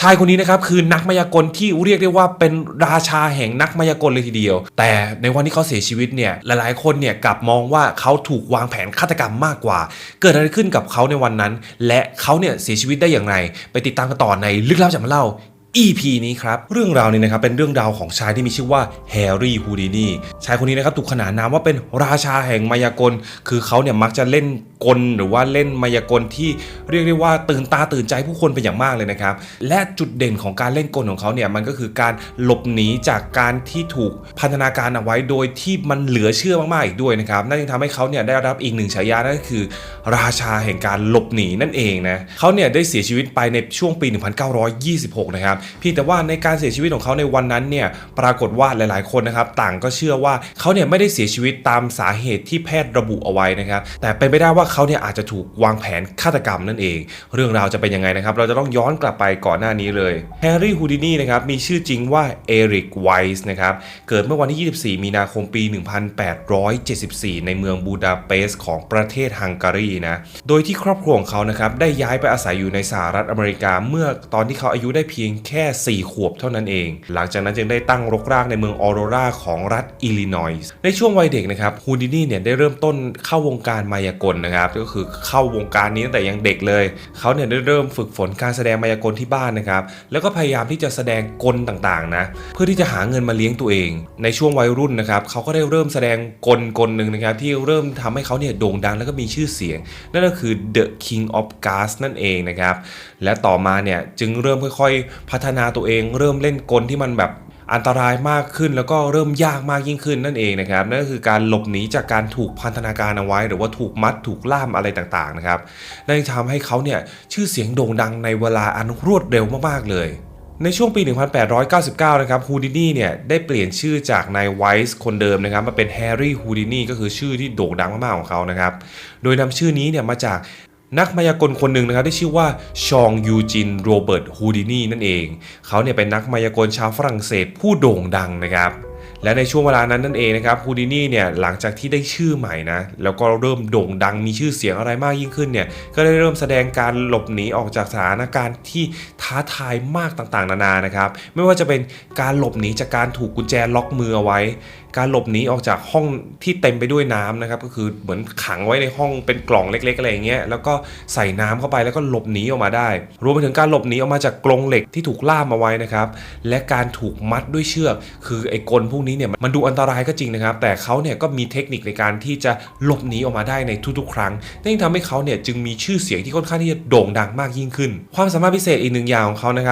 ชายคนนี้นะครับคือนักมายากลที่เรียกได้ว่าเป็นราชาแห่งนักมายากลเลยทีเดียว แต่ในวันที่เขาเสียชีวิตเนี่ยหลายๆ คนเนี่ยกลับมองว่าเขาถูกวางแผนฆาตกรรมมากกว่า เกิดอะไรขึ้นกับเขาในวันนั้น และเขาเนี่ยเสียชีวิตได้อย่างไร ไปติดตามกันต่อในลึกลับจากมาเล่า EP นี้ครับเรื่องราวนี้นะครับเป็นเรื่องราวของชายที่มีชื่อว่าแฮร์รี่ฮูดินีชายคนนี้นะครับถูกขนานนามว่าเป็นราชาแห่งมายากล คือเขาเนี่ยมักจะเล่นกลหรือว่าเล่นมายากลที่เรียกได้ว่าตื่นตาตื่นใจผู้คนเป็นอย่างมากเลยนะครับและจุดเด่นของการเล่นกลของเขาเนี่ยมันก็คือการหลบหนีจากการที่ถูกพันธนาการเอาไว้โดยที่มันเหลือเชื่อมากๆอีกด้วยนะครับนั่นจึงทำให้เขาเนี่ยได้รับอีกหนึ่งฉายานั่นก็คือ ราชาแห่งการหลบหนีนั่นเองนะเขาเนี่ยได้เสียชีวิตไปในช่วงปี 1926 นะครับเพียงแต่ว่าในการเสียชีวิตของเขาในวันนั้นเนี่ยปรากฏว่าหลาย ๆ คนนะครับต่างก็เชื่อว่าเขาเนี่ยไม่ได้เสียชีวิตตามสาเหตุที่แพทย์ระบุเอาไว้นะครับ แต่เป็นไปได้ว่าเขาเนี่ยอาจจะถูกวางแผนฆาตกรรมนั่นเอง เรื่องราวจะเป็นยังไงนะครับ เราจะต้องย้อนกลับไปก่อนหน้านี้เลยแฮร์รี่ฮูดินีนะครับมีชื่อจริงว่าเอริกไวส์นะครับเกิดเมื่อวันที่ 24 มีนาคมปี 1874 ในเมืองบูดาเปสต์ของประเทศฮังการีนะโดยที่ครอบครัวของเขานะครับได้ย้ายไปอาศัยอยู่ในสหรัฐอเมริกาเมื่อตอนที่เขาอายุได้เพียงแค่ค่ 4 ขวบเท่านั้นเอง หลังจากนั้นจึงได้ตั้งรกรากในเมืองออโรราของรัฐอิลลินอยส์ในช่วงวัยเด็กนะครับฮูดินี่เนี่ยได้เริ่มต้นเข้าวงการมายากลนะครับก็คือเข้าวงการนี้ตั้งแต่ยังเด็กเลยเขาเนี่ยได้เริ่มฝึกฝนการแสดงมายากลที่บ้านนะครับแล้วก็พยายามที่จะแสดงกลต่างๆนะเพื่อที่จะหาเงินมาเลี้ยงตัวเอง ในช่วงวัยรุ่นนะครับเขาก็ได้เริ่มแสดงกลกลหนึ่งนะครับที่เริ่มทำให้เขาเนี่ยโด่งดังแล้วก็มีชื่อเสียง นั่นก็คือ The King of Gas นั่นเองนะครับและต่อมาเนี่ยจึงเริ่มค่อยๆพัฒนาตัวเอง เริ่มเล่นกลที่มันแบบอันตรายมากขึ้นแล้วก็เริ่มยากมากยิ่งขึ้นนั่นเองนะครับนั่นก็คือการหลบหนีจากการถูกพันธนาการเอาไว้ หรือว่าถูกมัดถูกล่ามอะไรต่างๆนะครับนั่นทำให้เขาเนี่ยชื่อเสียงโด่งดังในเวลาอันรวดเร็วมากๆเลยในช่วงปี 1899 นะครับ ฮูดินีเนี่ย ได้เปลี่ยนชื่อจากนายไวส์คนเดิมนะครับ มาเป็นแฮร์รี่ ฮูดินีก็คือชื่อที่โด่งดังมากๆของเขานะครับ โดยนำชื่อนี้เนี่ยมาจาก นักมายากลคนหนึ่งนะครับที่ชื่อว่าชองยูจินโรเบิร์ตฮูดินีนั่นเอง เขาเนี่ยเป็นนักมายากลชาวฝรั่งเศสผู้โด่งดังนะครับ และในช่วงเวลานั้นนั่นเองนะครับฮูดินี่เนี่ยหลังจากที่ได้ชื่อใหม่นะแล้วก็เริ่มโด่งดังมีชื่อเสียงอะไรมากยิ่งขึ้นเนี่ยก็ได้เริ่มแสดงการหลบหนีออกจากสถานการณ์ที่ท้าทายมากต่างๆ นานานะครับไม่ว่าจะเป็นการหลบหนีจากการถูกกุญแจล็อกมือเอาไว้ การหลบหนีออกจากห้องที่เต็มไปด้วยน้ำนะครับก็คือเหมือนขังไว้ในห้องเป็นกล่องเล็กๆอะไรอย่างเงี้ยแล้วก็ใส่น้ำเข้าไปแล้วก็หลบหนีออกมาได้ รวมไปถึงการหลบหนีออกมาจากกรงเหล็กที่ถูกล่ามเอาไว้นะครับและการถูกมัดด้วยเชือก คือไอ้กลพวกนี้เนี่ยมันดูอันตรายก็จริงนะครับ แต่เขาเนี่ยก็มีเทคนิคในการที่จะหลบหนีออกมาได้ในทุกๆ ครั้งนั่นทำให้เขาเนี่ยจึงมีชื่อเสียงที่ค่อนข้างที่จะโด่งดังมากยิ่งขึ้น ความสามารถพิเศษอีกหนึ่งอย่างของเขานะครับ